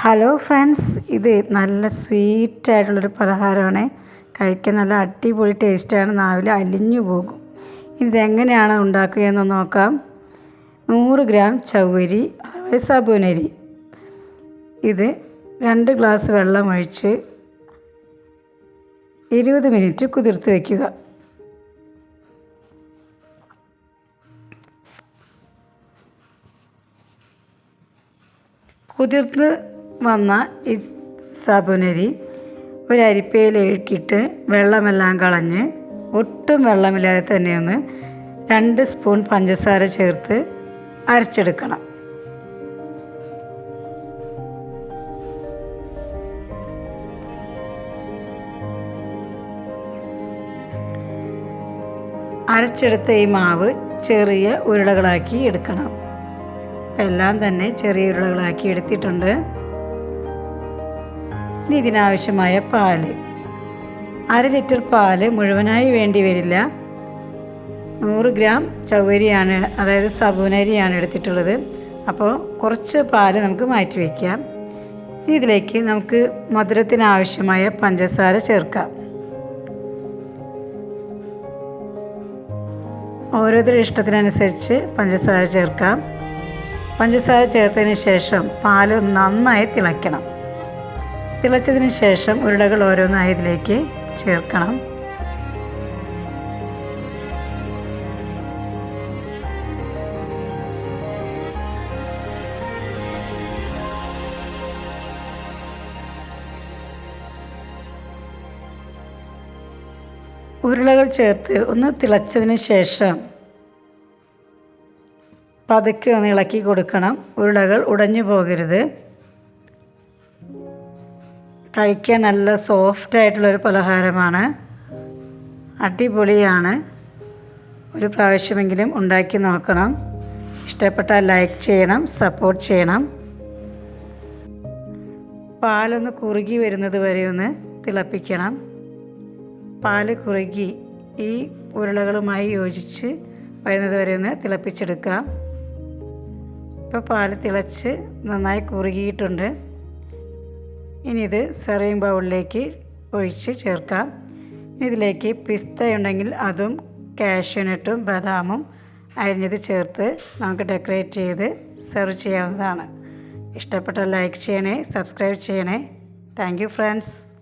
Hello friends ഇത് നല്ല sweet ആയിട്ടുള്ളൊരു പലഹാരമാണ്. കഴിക്കാൻ നല്ല അടിപൊളി ടേസ്റ്റാണ് നാവിൽ അലിഞ്ഞു പോകും. ഇതെങ്ങനെയാണ് ഉണ്ടാക്കുക എന്ന് നോക്കാം. നൂറ് ഗ്രാം ചവ്വരി അതായത് സബൂനരി ഇത് രണ്ട് ഗ്ലാസ് വെള്ളം ഒഴിച്ച് ഇരുപത് മിനിറ്റ് കുതിർത്ത് വയ്ക്കുക കുതിർത്ത് വന്ന ഈ സാബുനരി ഒരു അരിപ്പയിൽ ഇഴുക്കിയിട്ട് വെള്ളമെല്ലാം കളഞ്ഞ് ഒട്ടും വെള്ളമില്ലാതെ തന്നെ ഒന്ന് രണ്ട് സ്പൂൺ പഞ്ചസാര ചേർത്ത് അരച്ചെടുക്കണം. അരച്ചെടുത്ത ഈ മാവ് ചെറിയ ഉരുളകളാക്കി എടുക്കണം. എല്ലാം തന്നെ ചെറിയ ഉരുളകളാക്കി എടുത്തിട്ടുണ്ട്. ഇനി ഇതിനാവശ്യമായ പാൽ. അര ലിറ്റർ പാൽ മുഴുവനായി വേണ്ടി വരില്ല. നൂറ് ഗ്രാം ചവ്വരിയാണ് അതായത് സബൂനരിയാണ് എടുത്തിട്ടുള്ളത്. അപ്പോൾ കുറച്ച് പാൽ നമുക്ക് മാറ്റി വയ്ക്കാം. ഇതിലേക്ക് നമുക്ക് മധുരത്തിനാവശ്യമായ പഞ്ചസാര ചേർക്കാം. ഓരോരുത്തരുടെ ഇഷ്ടത്തിനനുസരിച്ച് പഞ്ചസാര ചേർക്കാം. പഞ്ചസാര ചേർത്തതിന് ശേഷം പാൽ നന്നായി തിളയ്ക്കണം. തിളച്ചതിന് ശേഷം ഉരുളകൾ ഓരോന്നായി ഇതിലേക്ക് ചേർക്കണം. ഉരുളകൾ ചേർത്ത് ഒന്ന് തിളച്ചതിന് ശേഷം പതുക്കെ ഒന്ന് ഇളക്കി കൊടുക്കണം. ഉരുളകൾ ഉടഞ്ഞു പോകരുത്. കഴിക്കാൻ നല്ല സോഫ്റ്റ് ആയിട്ടുള്ളൊരു പലഹാരമാണ്. അടിപൊളിയാണ്. ഒരു പ്രാവശ്യമെങ്കിലും ഉണ്ടാക്കി നോക്കണം. ഇഷ്ടപ്പെട്ടാൽ ലൈക്ക് ചെയ്യണം സപ്പോർട്ട് ചെയ്യണം. പാലൊന്ന് കുറുകി വരുന്നത് വരെ ഒന്ന് തിളപ്പിക്കണം. പാൽ കുറുകി ഈ ഉരുളകളുമായി യോജിച്ച് വരുന്നത് വരെ ഒന്ന് തിളപ്പിച്ചെടുക്കാം. ഇപ്പോൾ പാൽ തിളച്ച് നന്നായി കുറുകിയിട്ടുണ്ട്. ഇനി ഇത് സെറിയും ബൗളിലേക്ക് ഒഴിച്ച് ചേർക്കാം. ഇതിലേക്ക് പിസ്ത ഉണ്ടെങ്കിൽ അതും കാഷ്യൂനട്ടും ബദാമും അരിഞ്ഞത് ചേർത്ത് നമുക്ക് ഡെക്കറേറ്റ് ചെയ്ത് സെർവ് ചെയ്യാവുന്നതാണ്. ഇഷ്ടപ്പെട്ട ലൈക്ക് ചെയ്യണേ സബ്സ്ക്രൈബ് ചെയ്യണേ. Thank friends